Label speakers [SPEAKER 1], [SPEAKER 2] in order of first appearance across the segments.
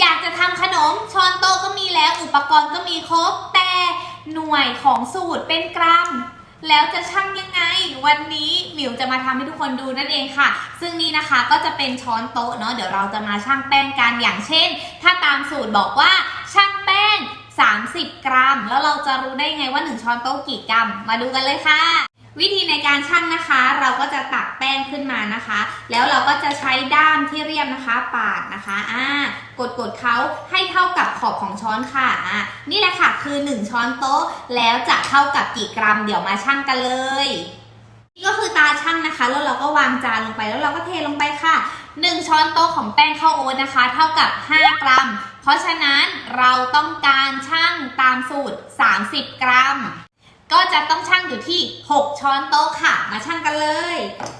[SPEAKER 1] อยากจะทำขนมช้อนโต๊ะก็มีแล้วอุปกรณ์ก็มีครบ แต่หน่วยของสูตรเป็นกรัม แล้วจะชั่งยังไง วันนี้หมิวจะมาทำให้ทุกคนดูนั่นเองค่ะ ซึ่งนี่นะคะก็จะเป็นช้อนโต๊ะเนาะเดี๋ยวเราจะมาชั่งแป้งกันอย่างเช่น ถ้าตามสูตรบอกว่าชั่งแป้ง 30 กรัม แล้วเราจะรู้ได้ไงว่า 1 ช้อนโต๊ะกี่กรัม มาดูกันเลยค่ะ วิธีในการชั่งนะคะ เราก็จะตักแป้งขึ้นมานะคะ แล้วเราก็จะใช้ด้ามที่เรียบนะคะปาดนะคะอ่ากดกดๆเขาให้เท่ากับขอบของช้อนค่ะอ่านี่แหละค่ะคือ 1 ช้อนโต๊ะ แล้วจะเท่ากับกี่กรัม เดี๋ยวมาชั่งกันเลยนี่ก็คือตาชั่งนะคะ แล้วเราก็วางจานลงไปแล้วเราก็เทลงไปค่ะ 1 ช้อนโต๊ะของแป้งข้าวโอ๊ตนะคะ เท่ากับ 5 กรัม เพราะฉะนั้นเราต้องการชั่งตามสูตร 30 กรัม ก็จะต้องชั่งอยู่ที่ 6 ช้อนโต๊ะค่ะ มาชั่งกันเลย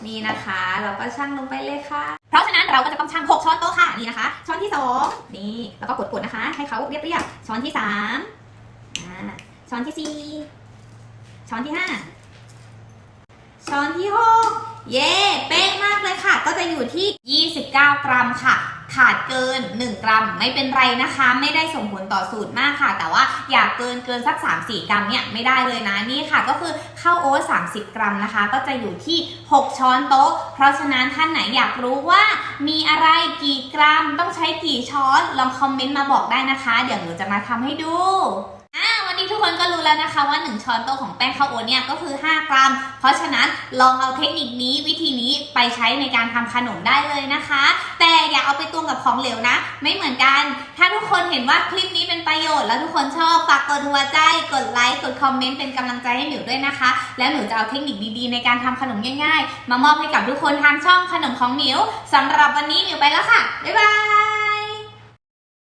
[SPEAKER 1] นี่นะคะ เราก็ชั่งลงไปเลยค่ะ เพราะฉะนั้นเราก็จะต้องชั่ง 6 ช้อนโต๊ะค่ะ นี่นะคะ ช้อนที่ 2 นี่ แล้วก็กดๆนะคะ ให้เขาเรียบๆ ช้อนที่3ช้อนที่ 4 ช้อนที่ 5 ช้อนที่ 6 เย้ เป๊ะมากเลยค่ะ ก็จะอยู่ที่ 29 กรัมค่ะ ขาดเกิน 1 กรัมไม่เป็นไรนะคะ ไม่ได้ส่งผลต่อสูตรมากค่ะ แต่ว่าอยากเกินเกินสัก 3-4 กรัมเนี่ยไม่ได้เลยนะนี่ค่ะ ก็คือข้าวโอ๊ต30 กรัมนะคะ ก็จะอยู่ที่ 6 ช้อนโต๊ะ เพราะฉะนั้นท่านไหนอยากรู้ว่า มีอะไรกี่กรัมต้องใช้กี่ช้อนลองคอมเมนต์มาบอกได้นะคะ เดี๋ยวหนูจะมาทำให้ดู นี้ทุกคนก็รู้แล้วนะคะว่า 1 ช้อนโต๊ะของแป้งข้าวโอ๊ตเนี่ยก็คือ 5 กรัม เพราะฉะนั้นลองเอาเทคนิคนี้วิธีนี้ไปใช้ในการทำขนมได้เลยนะคะ แต่อย่าเอาไปตวงกับของเหลวนะ ไม่เหมือนกัน ถ้าทุกคนเห็นว่าคลิปนี้เป็นประโยชน์ แล้วทุกคนชอบฝากกดหัวใจ กดไลค์ กดคอมเมนต์เป็นกำลังใจให้หมิวด้วยนะคะ แล้วหมิวจะเอาเทคนิคดีๆ ในการทำขนมง่าย ๆ มามอบให้กับทุกคนทางช่องขนมของหมิวสำหรับวันนี้หมิวไปแล้วค่ะบ๊ายบาย